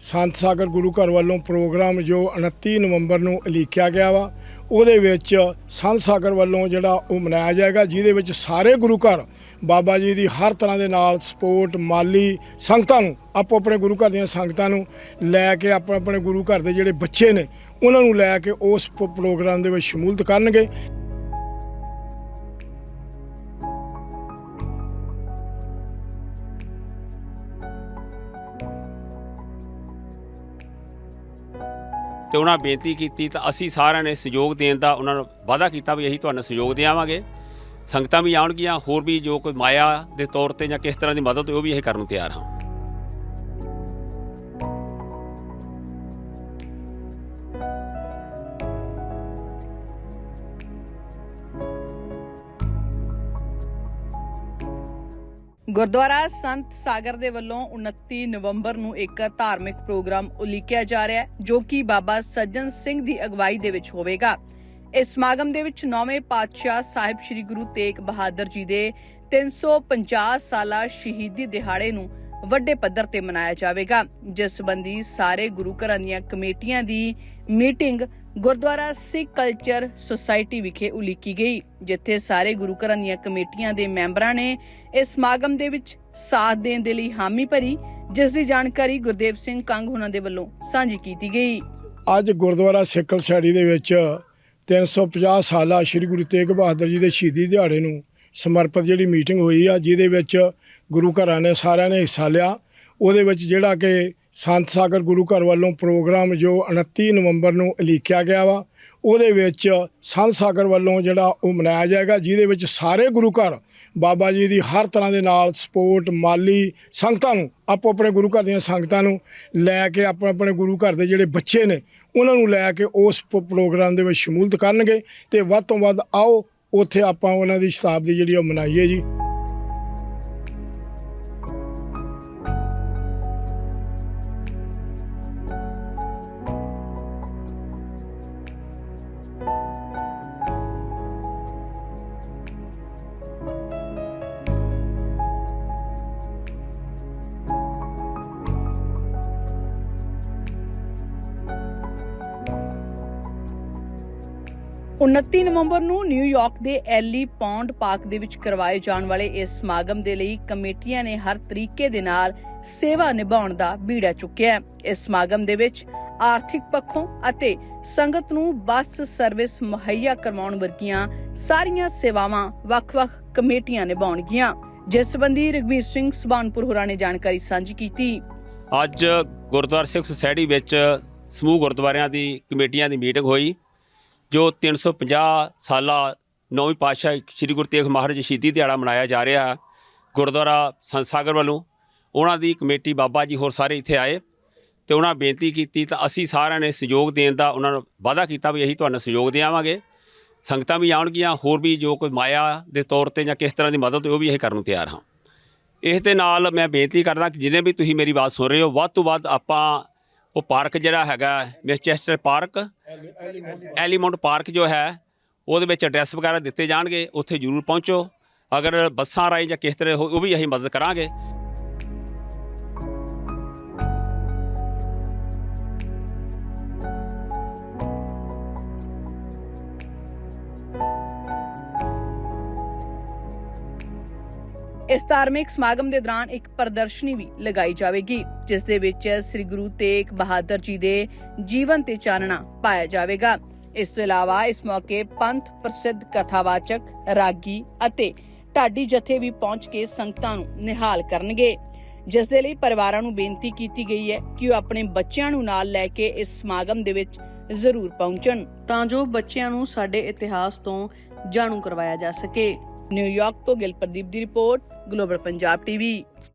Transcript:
ਸੰਤ ਸਾਗਰ ਗੁਰੂ ਘਰ ਵੱਲੋਂ ਪ੍ਰੋਗਰਾਮ ਜੋ 29 ਨਵੰਬਰ ਨੂੰ ਉਲੀਕਿਆ ਗਿਆ ਵਾ, ਉਹਦੇ ਵਿੱਚ ਸੰਤ ਸਾਗਰ ਵੱਲੋਂ ਜਿਹੜਾ ਉਹ ਮਨਾਇਆ ਜਾਏਗਾ, ਜਿਹਦੇ ਵਿੱਚ ਸਾਰੇ ਗੁਰੂ ਘਰ ਬਾਬਾ ਜੀ ਦੀ ਹਰ ਤਰ੍ਹਾਂ ਦੇ ਨਾਲ ਸਪੋਰਟ, ਮਾਲੀ ਸੰਗਤਾਂ ਨੂੰ ਆਪੋ ਆਪਣੇ ਗੁਰੂ ਘਰ ਦੀਆਂ ਸੰਗਤਾਂ ਨੂੰ ਲੈ ਕੇ ਆਪਣੇ ਆਪਣੇ ਗੁਰੂ ਘਰ ਦੇ ਜਿਹੜੇ ਬੱਚੇ ਨੇ, ਉਹਨਾਂ ਨੂੰ ਲੈ ਕੇ ਉਸ ਪ- ਪ੍ਰੋਗਰਾਮ ਦੇ ਵਿੱਚ ਸ਼ਮੂਲਤ ਕਰਨਗੇ। ਤੇ ਉਹਨਾਂ ਬੇਨਤੀ ਕੀਤੀ ਤਾਂ ਅਸੀਂ ਸਾਰਿਆਂ ਨੇ ਸਹਿਯੋਗ ਦੇਣ ਦਾ ਉਹਨਾਂ ਨੂੰ ਵਾਅਦਾ ਕੀਤਾ ਵੀ ਅਸੀਂ ਤੁਹਾਨੂੰ ਸਹਿਯੋਗ ਦੇਵਾਂਗੇ। ਸੰਗਤਾਂ ਵੀ ਆਉਣਗੀਆਂ, ਹੋਰ ਵੀ ਜੋ ਕੋਈ ਮਾਇਆ ਦੇ ਤੌਰ ਤੇ ਜਾਂ ਕਿਸ ਤਰ੍ਹਾਂ ਦੀ ਮਦਦ ਹੋਵੇ ਉਹ ਵੀ ਅਸੀਂ ਕਰਨ ਨੂੰ ਤਿਆਰ ਹਾਂ। ਗੁਰਦੁਆਰਾ ਸੰਤ ਸਾਗਰ ਦੇ ਵੱਲੋਂ 29 ਨਵੰਬਰ ਨੂੰ ਇੱਕ ਧਾਰਮਿਕ ਪ੍ਰੋਗਰਾਮ ਉਲੀਕਿਆ ਜਾ ਰਿਹਾ ਹੈ, ਜੋ ਕਿ ਬਾਬਾ ਸੱਜਣ ਸਿੰਘ ਦੀ ਅਗਵਾਈ ਦੇ ਵਿੱਚ ਹੋਵੇਗਾ। ਇਸ ਸਮਾਗਮ ਦੇ ਵਿੱਚ ਨੌਵੇਂ ਪਾਤਸ਼ਾਹ ਸਾਹਿਬ ਸ੍ਰੀ ਗੁਰੂ ਤੇਗ ਬਹਾਦਰ ਜੀ ਦੇ 350 ਸਾਲਾ ਸ਼ਹੀਦੀ ਦਿਹਾੜੇ ਨੂੰ ਵੱਡੇ ਪੱਧਰ ਤੇ ਮਨਾਇਆ ਜਾਵੇਗਾ, ਜਿਸ ਸੰਬੰਧੀ ਸਾਰੇ ਗੁਰੂ ਘਰਾਂ ਦੀਆਂ ਕਮੇਟੀਆਂ ਦੀ meeting Gurdwara Sikh culture society ਵਿਖੇ ਉਲੀਕੀ ਗਈ, ਜਿੱਥੇ ਸਾਰੇ ਗੁਰੂ ਘਰਾਂ ਦੀਆਂ ਕਮੇਟੀਆਂ ਦੇ ਮੈਂਬਰਾਂ ਨੇ ਇਸ ਸਮਾਗਮ ਦੇ ਵਿੱਚ ਸਾਥ ਦੇਣ ਦੇ ਲਈ ਹਾਮੀ ਭਰੀ, ਜਿਸ ਦੀ ਜਾਣਕਾਰੀ ਗੁਰਦੇਵ ਸਿੰਘ ਕੰਗ ਉਹਨਾਂ ਦੇ ਵੱਲੋਂ ਸਾਂਝੀ ਕੀਤੀ ਗਈ। ਅੱਜ ਗੁਰਦੁਆਰਾ ਸਿੱਖ ਸੈੜੀ ਦੇ ਵਿੱਚ 350 ਸਾਲਾ ਸ੍ਰੀ ਗੁਰੂ ਤੇਗ ਬਹਾਦਰ ਜੀ ਦੇ ਸ਼ਹੀਦੀ ਦਿਹਾੜੇ ਨੂੰ ਸਮਰਪਿਤ ਜਿਹੜੀ ਮੀਟਿੰਗ ਹੋਈ ਆ, ਜਿਹਦੇ ਵਿੱਚ ਗੁਰੂ ਘਰਾਂ ਨੇ, ਸਾਰਿਆਂ ਨੇ ਹਿੱਸਾ ਲਿਆ ਉਹਦੇ ਵਿੱਚ ਜਿਹੜਾ ਕਿ ਸੰਤ ਸਾਗਰ ਗੁਰੂ ਘਰ ਵੱਲੋਂ ਪ੍ਰੋਗਰਾਮ ਜੋ 29 ਨਵੰਬਰ ਨੂੰ ਉਲੀਕਿਆ ਗਿਆ ਵਾ, ਉਹਦੇ ਵਿੱਚ ਸੰਤ ਸਾਗਰ ਵੱਲੋਂ ਜਿਹੜਾ ਉਹ ਮਨਾਇਆ ਜਾਏਗਾ, ਜਿਹਦੇ ਵਿੱਚ ਸਾਰੇ ਗੁਰੂ ਘਰ ਬਾਬਾ ਜੀ ਦੀ ਹਰ ਤਰ੍ਹਾਂ ਦੇ ਨਾਲ ਸਪੋਰਟ, ਮਾਲੀ ਸੰਗਤਾਂ ਨੂੰ ਆਪੋ ਆਪਣੇ ਗੁਰੂ ਘਰ ਦੀਆਂ ਸੰਗਤਾਂ ਨੂੰ ਲੈ ਕੇ ਆਪੋ ਆਪਣੇ ਗੁਰੂ ਘਰ ਦੇ ਜਿਹੜੇ ਬੱਚੇ ਨੇ, ਉਹਨਾਂ ਨੂੰ ਲੈ ਕੇ ਉਸ ਪ- ਪ੍ਰੋਗਰਾਮ ਦੇ ਵਿੱਚ ਸ਼ਮੂਲਤ ਕਰਨਗੇ ਤੇ ਵੱਧ ਤੋਂ ਵੱਧ ਆਓ, ਉੱਥੇ ਆਪਾਂ ਉਹਨਾਂ ਦੀ ਸ਼ਤਾਬਦੀ ਜਿਹੜੀ ਉਹ ਮਨਾਈਏ ਜੀ । 29 ਨਵੰਬਰ ਨੂੰ ਨਿਊਯਾਰਕ ਦੇ ਐਲੀ ਪੌਂਡ ਪਾਰਕ ਦੇ ਵਿੱਚ ਕਰਵਾਏ ਜਾਣ ਵਾਲੇ ਇਸ ਸਮਾਗਮ ਦੇ ਲਈ ਕਮੇਟੀਆਂ ਨੇ ਹਰ ਤਰੀਕੇ ਦੇ ਨਾਲ ਸੇਵਾ ਨਿਭਾਉਣ ਦਾ ਬੀੜਾ ਚੁੱਕਿਆ ਹੈ। ਇਸ ਸਮਾਗਮ ਦੇ ਵਿੱਚ ਆਰਥਿਕ ਪੱਖੋਂ ਅਤੇ ਸੰਗਤ ਨੂੰ ਬੱਸ ਸਰਵਿਸ ਮੁਹੱਈਆ ਕਰਵਾਉਣ ਵਰਗੀਆਂ ਸਾਰੀਆਂ ਸੇਵਾਵਾਂ ਵੱਖ-ਵੱਖ ਕਮੇਟੀਆਂ ਨਿਭਾਉਣਗੀਆਂ। ਜਿਸ ਸੰਬੰਧੀ ਰਗਵੀਰ ਸਿੰਘ ਸੁਬਾਨਪੁਰ ਹੋਰਾਂ ਨੇ ਜਾਣਕਾਰੀ ਸਾਂਝੀ ਕੀਤੀ। ਅੱਜ ਗੁਰਦੁਆਰਾ ਸਿੱਖ ਸੁਸਾਇਟੀ ਵਿੱਚ ਸਮੂਹ ਗੁਰਦੁਆਰਿਆਂ ਦੀ ਕਮੇਟੀਆਂ ਦੀ ਮੀਟਿੰਗ ਹੋਈ। ਜੋ 350 ਸਾਲਾ ਨੌਵੀਂ ਪਾਤਸ਼ਾਹ ਸ੍ਰੀ ਗੁਰੂ ਤੇਗ ਮਹਾਰਾਜ ਜੀ ਸ਼ਹੀਦੀ ਦਿਹਾੜਾ ਮਨਾਇਆ ਜਾ ਰਿਹਾ ਗੁਰਦੁਆਰਾ ਸੰਤ ਸਾਗਰ ਵੱਲੋਂ। ਉਹਨਾਂ ਦੀ ਕਮੇਟੀ ਬਾਬਾ ਜੀ ਹੋਰ ਸਾਰੇ ਇੱਥੇ ਆਏ ਤੇ ਉਹਨਾਂ ਬੇਨਤੀ ਕੀਤੀ ਤਾਂ ਅਸੀਂ ਸਾਰਿਆਂ ਨੇ ਸਹਿਯੋਗ ਦੇਣ ਦਾ ਉਹਨਾਂ ਨੂੰ ਵਾਅਦਾ ਕੀਤਾ ਵੀ ਅਸੀਂ ਤੁਹਾਨੂੰ ਸਹਿਯੋਗ ਦੇਵਾਂਗੇ। ਸੰਗਤਾਂ ਵੀ ਆਉਣਗੀਆਂ, ਹੋਰ ਵੀ ਜੋ ਕੋਈ ਮਾਇਆ ਦੇ ਤੌਰ ਤੇ ਜਾਂ ਕਿਸ ਤਰ੍ਹਾਂ ਦੀ ਮਦਦ ਉਹ ਵੀ ਅਸੀਂ ਕਰਨ ਨੂੰ ਤਿਆਰ ਹਾਂ। ਇਸ ਦੇ ਨਾਲ ਮੈਂ ਬੇਨਤੀ ਕਰਦਾ ਕਿ ਜਿਹਨੇ ਵੀ ਤੁਸੀਂ ਮੇਰੀ ਬਾਤ ਸੁਣ ਰਹੇ ਹੋ, ਵੱਧ ਤੋਂ ਵੱਧ ਆਪਾਂ ਉਹ ਪਾਰਕ ਜਿਹੜਾ ਹੈਗਾ ਮਿਸਚੈਸਟਰ ਪਾਰਕ, ਐਲੀਮੈਂਟ ਪਾਰਕ ਜੋ ਹੈ, ਉਹਦੇ ਵਿੱਚ ਐਡਰੈਸ ਵਗੈਰਾ ਦਿੱਤੇ ਜਾਣਗੇ, ਉੱਥੇ ਜ਼ਰੂਰ ਪਹੁੰਚੋ। ਅਗਰ ਬੱਸਾਂ ਰਾਹੀਂ ਜਾਂ ਕਿਸ ਤਰ੍ਹਾਂ ਹੋ- ਉਹ ਵੀ ਅਸੀਂ ਮਦਦ ਕਰਾਂਗੇ। ਇਸ ਧਾਰਮਿਕ ਸਮਾਗਮ ਦੇ ਦੌਰਾਨ ਇੱਕ ਪ੍ਰਦਰਸ਼ਨੀ ਵੀ ਲਗਾਈ ਜਾਵੇਗੀ, ਜਿਸ ਦੇ ਵਿੱਚ ਸ੍ਰੀ ਗੁਰੂ ਤੇਗ ਬਹਾਦਰ ਜੀ ਦੇ ਜੀਵਨ ਤੇ ਚਾਨਣਾ ਪਾਇਆ ਜਾਵੇਗਾ। ਇਸ ਤੋਂ ਇਲਾਵਾ ਇਸ ਮੌਕੇ ਪੰਥ ਪ੍ਰਸਿੱਧ ਕਥਾਵਾਚਕ ਰਾਗੀ ਅਤੇ ਢਾਡੀ ਜਥੇ ਵੀ ਪਹੁੰਚ ਕੇ ਸੰਗਤਾਂ ਨੂੰ ਨਿਹਾਲ ਕਰਨਗੇ। ਜਿਸ ਦੇ ਲਈ ਪਰਿਵਾਰਾਂ ਨੂੰ ਬੇਨਤੀ ਕੀਤੀ ਗਈ ਹੈ ਕਿ ਉਹ ਆਪਣੇ ਬੱਚਿਆਂ ਨੂੰ ਨਾਲ ਲੈ ਕੇ ਇਸ ਸਮਾਗਮ ਦੇ ਵਿੱਚ ਜ਼ਰੂਰ ਪਹੁੰਚਣ, ਤਾਂ ਜੋ ਬੱਚਿਆਂ ਨੂੰ ਸਾਡੇ ਇਤਿਹਾਸ ਤੋਂ ਜਾਣੂ ਕਰਵਾਇਆ ਜਾ ਸਕੇ। ਨਿਊਯਾਰਕ ਤੋਂ ਗਿਲਪ੍ਰਦੀਪ ਦੀ ਰਿਪੋਰਟ ਗਲੋਬਲ ਪੰਜਾਬ ਟੀਵੀ।